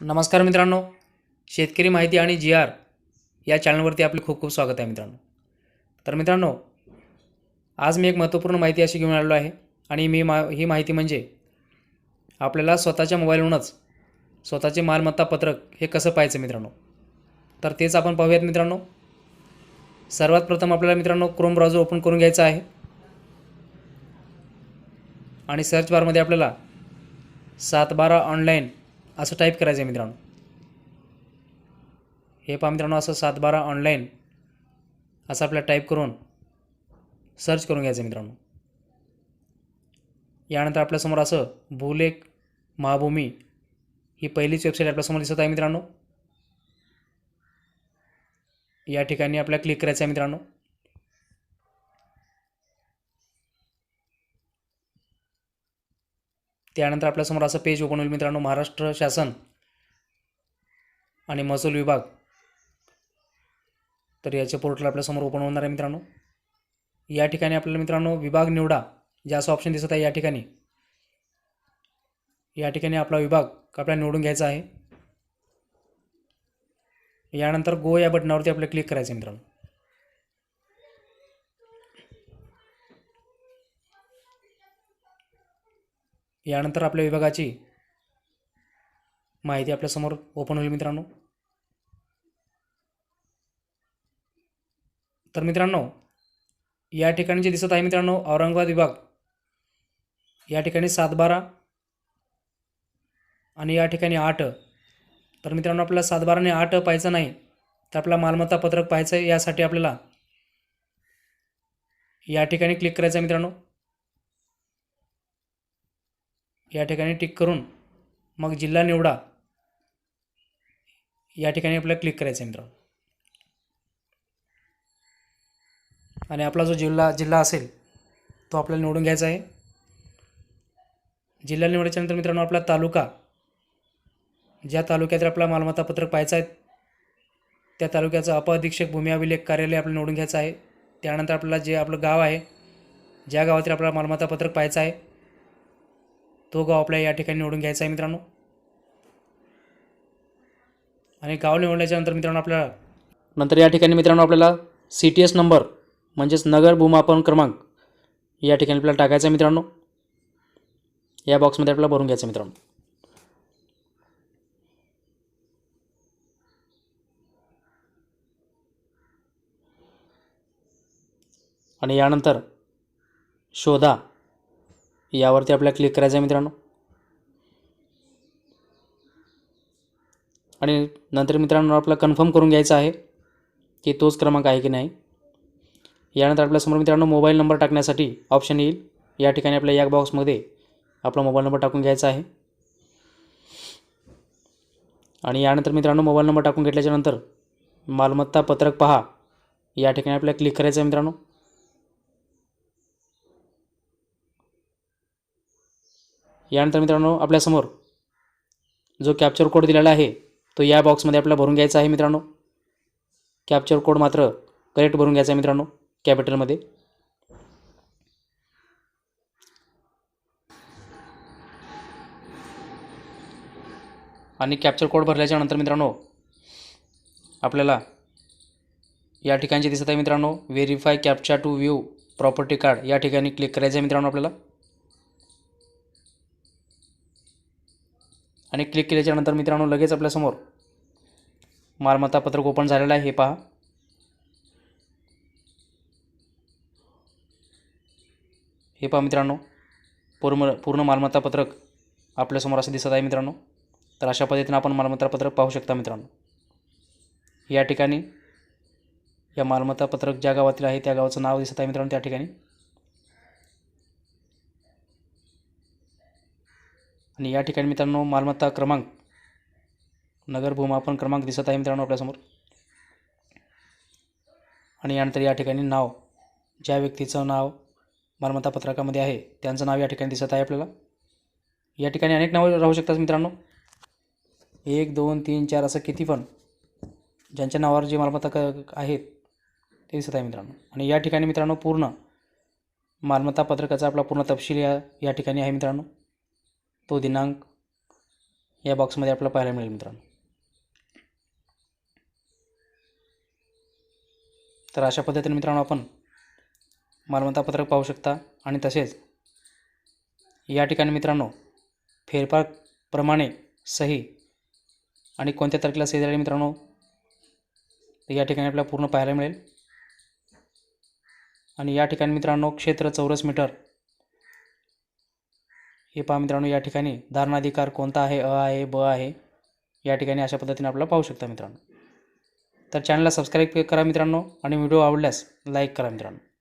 नमस्कार मित्रांनो शेतकरी माहिती आणि जी आर या चॅनलवरती आपले खूप खूप स्वागत आहे मित्रांनो. तर मित्रांनो आज मी एक महत्त्वपूर्ण माहिती अशी घेऊन आलेलो आहे आणि मी मा ही माहिती म्हणजे आपल्याला स्वतःच्या मोबाईलवरूनच स्वतःचे मालमत्ता पत्रक हे कसं पाहायचं मित्रांनो? तर तेच आपण पाहूयात मित्रांनो. सर्वात प्रथम आपल्याला मित्रांनो क्रोम ब्राउझर ओपन करून घ्यायचं आहे. आणि सर्च बारमध्ये आपल्याला सात बारा ऑनलाईन असं टाईप करायचं आहे मित्रांनो. हे पहा मित्रांनो असं सात बारा ऑनलाईन असं आपल्याला टाईप करून सर्च करून घ्यायचं आहे मित्रांनो. यानंतर आपल्यासमोर असं भूलेख महाभूमी ही पहिलीच वेबसाईट आपल्यासमोर दिसत आहे मित्रांनो. या ठिकाणी आपल्याला क्लिक करायचं आहे मित्रांनो. त्यानंतर आपल्यासमोर असं पेज ओपन होईल मित्रांनो. महाराष्ट्र शासन आणि महसूल विभाग. तर याचे पोर्टल आपल्यासमोर ओपन होणार आहे मित्रांनो. या ठिकाणी आपल्याला मित्रांनो विभाग निवडा. जे असं ऑप्शन दिसत आहे या ठिकाणी. या ठिकाणी आपला विभाग आपल्याला निवडून घ्यायचा आहे. यानंतर गो या बटनावरती आपल्याला क्लिक करायचं मित्रांनो. यानंतर आपल्या विभागाची माहिती आपल्यासमोर ओपन होईल मित्रांनो. तर मित्रांनो या ठिकाणी जे दिसत आहे मित्रांनो औरंगाबाद विभाग या ठिकाणी सात बारा आणि या ठिकाणी आठ. तर मित्रांनो आपल्याला सातबारा आणि आठ पाहायचं नाही तर आपला मालमत्ता पत्रक पाहायचं आहे यासाठी आपल्याला या ठिकाणी क्लिक करायचं आहे मित्रांनो. या ठिकाणी टिक करून मग जिल्हा निवडा. या ठिकाणी आपल्याला क्लिक करायचं आहे मित्रांनो. आणि आपला जो जिल्हा जिल्हा असेल तो आपल्याला निवडून घ्यायचा आहे. जिल्हा निवडल्याच्यानंतर मित्रांनो आपला तालुका. ज्या तालुक्यात आपला मालमत्ता पत्रक पाहायचं आहे त्या तालुक्याचं अप भूमी अभिलेख कार्यालय आपल्याला निवडून घ्यायचं आहे. त्यानंतर आपल्याला जे आपलं गाव आहे ज्या गावातील आपल्याला मालमत्ता पत्रक पाहायचं आहे तो गाव आपल्या या ठिकाणी निवडून घ्यायचा आहे मित्रांनो. आणि गाव निवडल्याच्यानंतर मित्रांनो आपल्याला नंतर या ठिकाणी मित्रांनो आपल्याला सी टी एस नंबर म्हणजेच नगर भूमापन क्रमांक या ठिकाणी आपल्याला टाकायचा आहे मित्रांनो. या बॉक्समध्ये आपल्याला भरून घ्यायचं आहे मित्रांनो. आणि यानंतर शोधा. यावरती आपल्याला क्लिक करायचं आहे मित्रांनो. आणि नंतर मित्रांनो आपला कन्फर्म करून घ्यायचं आहे की तोच क्रमांक आहे की नाही. यानंतर आपल्यासमोर मित्रांनो मोबाईल नंबर टाकण्यासाठी ऑप्शन येईल. या ठिकाणी आपल्या या बॉक्समध्ये आपला मोबाईल नंबर टाकून घ्यायचा आहे. आणि यानंतर मित्रांनो मोबाईल नंबर टाकून घेतल्याच्यानंतर मालमत्ता पत्रक पहा. या ठिकाणी आपल्याला क्लिक करायचं आहे मित्रांनो. यानंतर मित्रांनो आपल्यासमोर जो कॅप्चर कोड दिलेला आहे तो या बॉक्समध्ये आपल्याला भरून घ्यायचा आहे मित्रांनो. कॅप्चर कोड मात्र करेक्ट भरून घ्यायचा आहे मित्रांनो कॅपिटलमध्ये आणि कॅप्चर कोड भरल्याच्या नंतर मित्रांनो आपल्याला या ठिकाणी दिसत आहे मित्रांनो verify captcha to view property card या ठिकाणी क्लिक करायचं आहे मित्रांनो आपल्याला. आणि क्लिक केल्याच्यानंतर मित्रांनो लगेच आपल्यासमोर मालमत्ता पत्रक ओपन झालेलं आहे हे पहा. हे पहा मित्रांनो पूर्ण पूर्ण मालमत्ता पत्रक आपल्यासमोर असं दिसत आहे मित्रांनो. तर अशा पद्धतीनं आपण मालमत्ता पत्रक पाहू शकता मित्रांनो. या ठिकाणी या मालमत्ता पत्रक ज्या गावातील आहे त्या गावाचं नाव दिसत आहे मित्रांनो त्या ठिकाणी. आणि या ठिकाणी मित्रांनो मालमत्ता क्रमांक नगर भूमापन क्रमांक दिसत आहे मित्रांनो आपल्यासमोर. आणि यानंतर या ठिकाणी नाव ज्या व्यक्तीचं नाव मालमत्ता पत्रकामध्ये आहे त्यांचं नाव या ठिकाणी दिसत आहे आपल्याला. या ठिकाणी अनेक नावं राहू शकतात मित्रांनो. एक दोन तीन चार असं किती पण ज्यांच्या नावावर जे मालमत्ता क आहेत ते दिसत आहे मित्रांनो. आणि या ठिकाणी मित्रांनो पूर्ण मालमत्ता पत्रकाचा आपला पूर्ण तपशील या या ठिकाणी आहे मित्रांनो. तो दिनांक या बॉक्समध्ये आपल्याला पाहायला मिळेल मित्रांनो. तर अशा पद्धतीने मित्रांनो आपण मालमत्ता पत्रक पाहू शकता आणि तसेच या ठिकाणी मित्रांनो फेरफार प्रमाणे सही आणि कोणत्या तारखेला सही झाली मित्रांनो तर या ठिकाणी आपल्याला पूर्ण पाहायला मिळेल. आणि या ठिकाणी मित्रांनो क्षेत्र चौरस मीटर हे पहा मित्रांनो या ठिकाणी धारणाधिकार कोणता आहे? अ आहे ब आहे. या ठिकाणी अशा पद्धतीने आपल्याला पाहू शकता मित्रांनो. तर चॅनलला सबस्क्राईब करा मित्रांनो आणि व्हिडिओ आवडल्यास लाईक करा मित्रांनो.